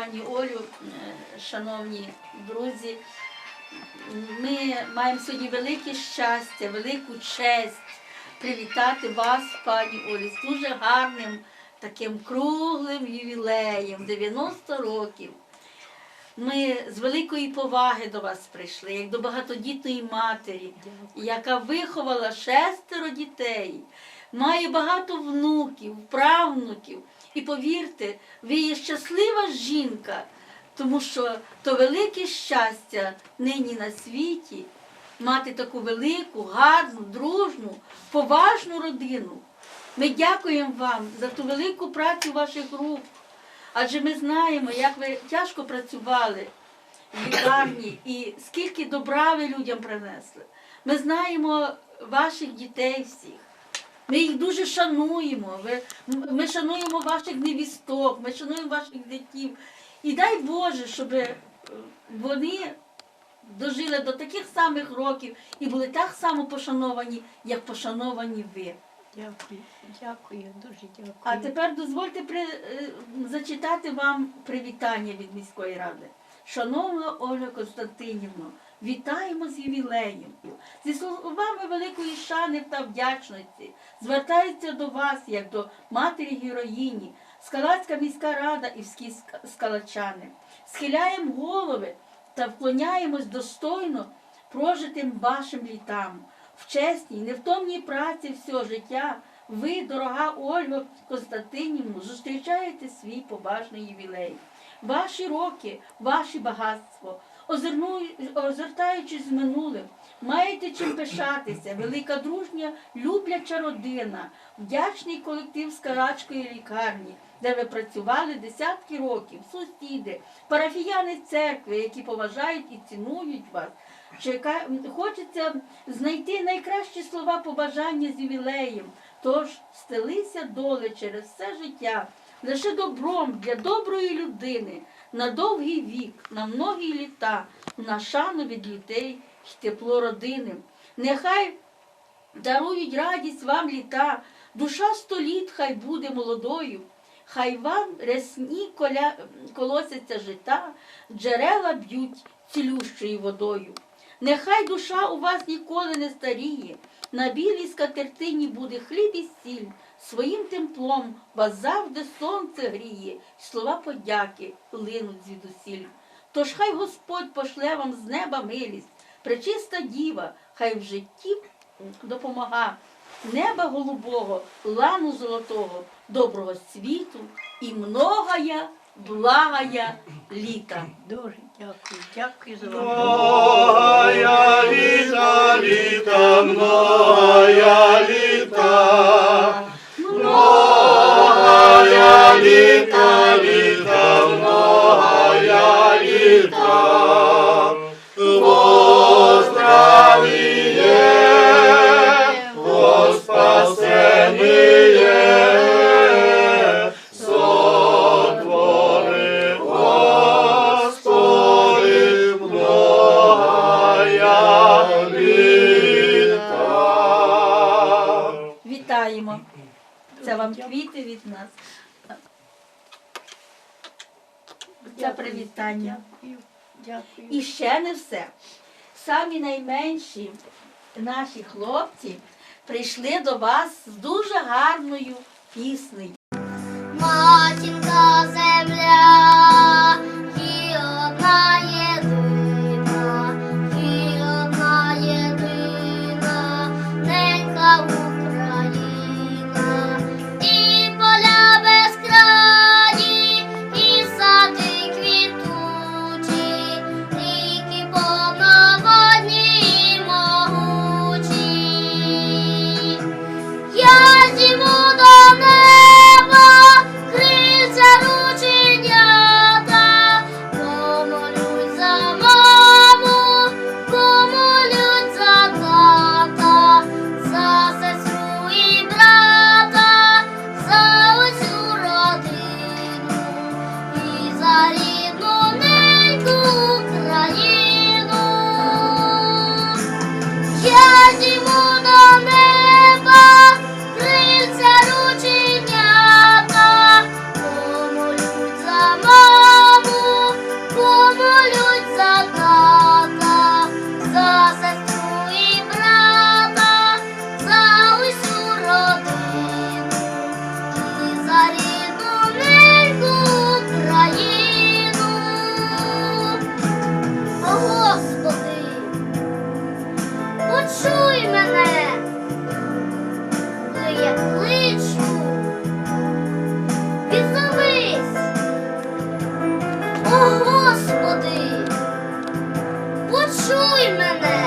Пані Олю, е, шановні друзі, ми маємо сьогодні велике щастя, велику честь привітати вас, пані Олі, з дуже гарним таким круглим ювілеєм 90 років. Ми з великої поваги до вас прийшли, як до багатодітної матері, яка виховала шестеро дітей, має багато внуків, правнуків. І повірте, ви є щаслива жінка, тому що то велике щастя нині на світі мати таку велику, гарну, дружну, поважну родину. Ми дякуємо вам за ту велику працю ваших рук. Адже ми знаємо, як ви тяжко працювали в лікарні і скільки добра ви людям принесли. Ми знаємо ваших дітей всіх. Ми їх дуже шануємо. Ми шануємо ваших невісток, ми шануємо ваших дітей. І дай Боже, щоб е, вони дожили до таких самих років і були так само пошановані, як пошановані ви. Дякую, дякую, дуже дякую. А тепер дозвольте при, е, зачитати вам привітання від міської ради. Шановна Ольга Константинівна, вітаємо з ювілеєм. Зі словами великої шани та вдячності звертається до вас, як до матері героїні, Скалацька міська рада і всі скалачани. Схиляємо голови та вклоняємось достойно прожитим вашим літам. В чесній, невтомній праці всього життя ви, дорога Ольга Константинівна, зустрічаєте свій побажний ювілей. Ваші роки, ваші багатство, озирну- озертаючись з минулим, маєте чим пишатися, велика дружня, любляча родина, вдячний колектив Скарачкої лікарні, де ви працювали десятки років, сусіди, парафіяни церкви, які поважають і цінують вас. Чека... Хочеться знайти найкращі слова побажання з ювілеєм. Тож стелися доли через все життя, лише добром для доброї людини, на довгий вік, на многі літа, на шану від дітей й тепло родини. Нехай дарують радість вам літа, душа століт хай буде молодою. Хай вам рясні коля... колосяться жита, джерела б'ють цілющою водою. Нехай душа у вас ніколи не старіє, на білій скатертині буде хліб і сіль, своїм теплом вас завжди сонце гріє, слова подяки линуть звідусіль. Тож хай Господь пошле вам з неба милість, пречиста діва, хай в житті допомога. Неба голубого, лану золотого, доброго світу і многая, благая літа. Дуже дякую, дякую за вас. Многая літа, літа, літа, літа, многая літа, во сотвори, літа. Вітаємо! Це вам квіти від нас це привітання. І ще не все. Самі найменші наші хлопці прийшли до вас з дуже гарною піснею. Матінка земля. 终于慢慢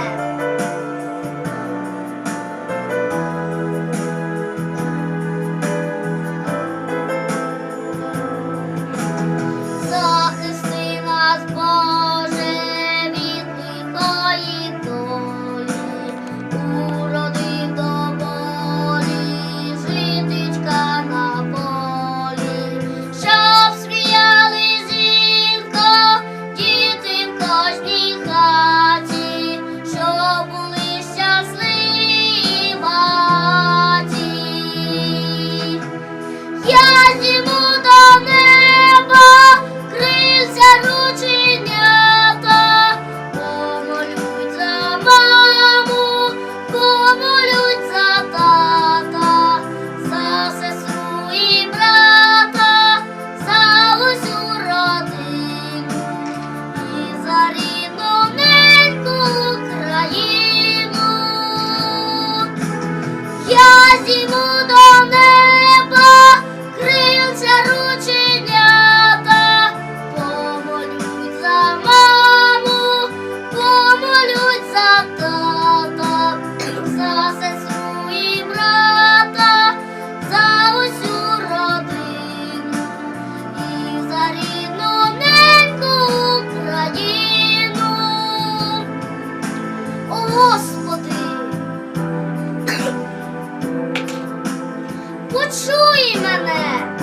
почує мене,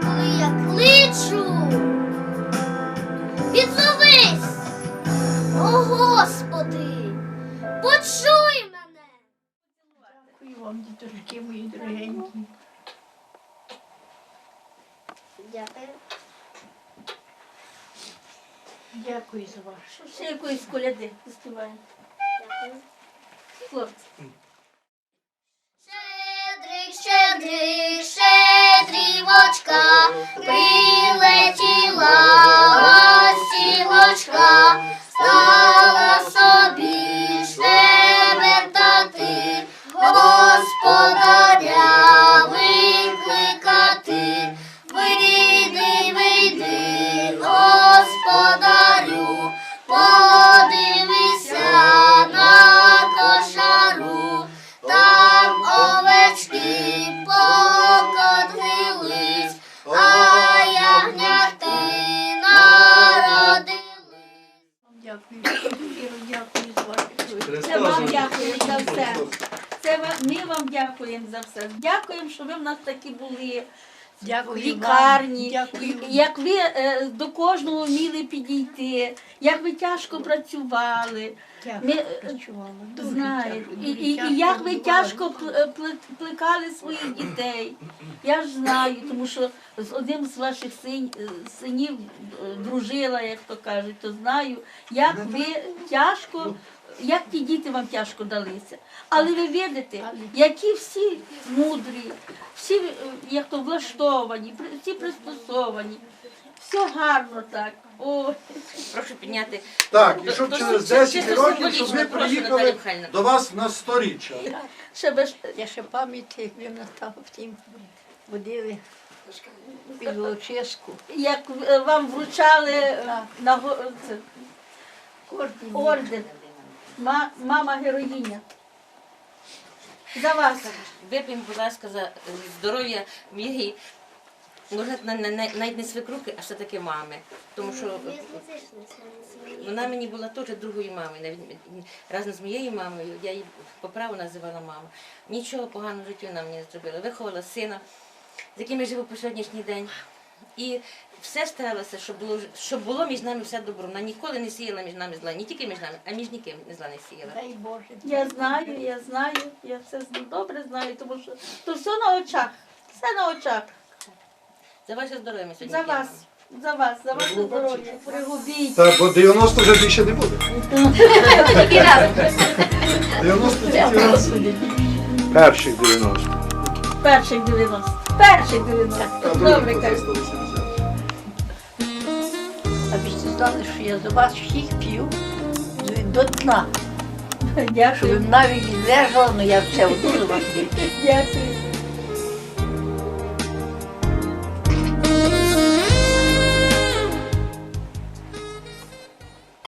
коли я кличу, відзовись, о Господи, почуй мене. Дякую вам, діточки, мої дорогенькі. Дякую. Дякую за вашу Ще якоїсь коляди заспіваємо. Дякую. Хлопці сюди шедрівочка, прилетіла сівочка, стала. Іро, дякую за вашу. Це вам дякую за все. Це ми вам дякуємо за все. Дякуємо, що ви в нас такі були. Дякую лікарні. Дякую. як ви е, до кожного вміли підійти, як ви тяжко працювали, Тяжко Ми, е, тяжко. і, і, Тяжко і як ви тяжко пл- е, плекали своїх дітей. Я ж знаю, тому що з одним з ваших син- е, синів е, дружила, як то кажуть, то знаю, як ви тяжко як ті діти вам тяжко далися. Але ви видите, які всі мудрі, всі е, як то влаштовані, всі пристосовані. Все гарно так. Ой. Прошу підняти. Так, і щоб через чисто 10 років, щоб ми приїхали до вас на сторіччя. Ще би ж Я ще пам'ятаю, як ви настав втім водили під Волочиську. як вам вручали е, на це, Орден. Ма- мама героїня. За вас. Вип'ємо, будь ласка, за е, здоров'я моєї, може, на- на- на- навіть не свекрухи, а все-таки мами. Тому що е, вона мені була теж другою мамою, навіть м, разом з моєю мамою, я її по праву називала мама. Нічого поганого в житті вона мені не зробила. Виховала сина, з яким я живу по сьогоднішній день. І все старалася, щоб було, щоб було між нами все добро. Вона ніколи не сіяла між нами зла, не тільки між нами, а між ніким не зла не сіяла. Дай Боже. Я знаю, я знаю, я все добре знаю, тому що то все на очах. Все на очах. За ваше здоров'я ми сьогодні. За вас. За вас, за ваше здоров'я. Пригубіть. Так, бо 90 вже більше не буде. 90 тільки раз. Перших 90. Перших 90. Перших 90. Добре, кажу. Ви що я за вас всіх п'ю до- дна. дна. Щоб Дякую. навіть відлежали, але я все одно за вас п'ю. Дякую.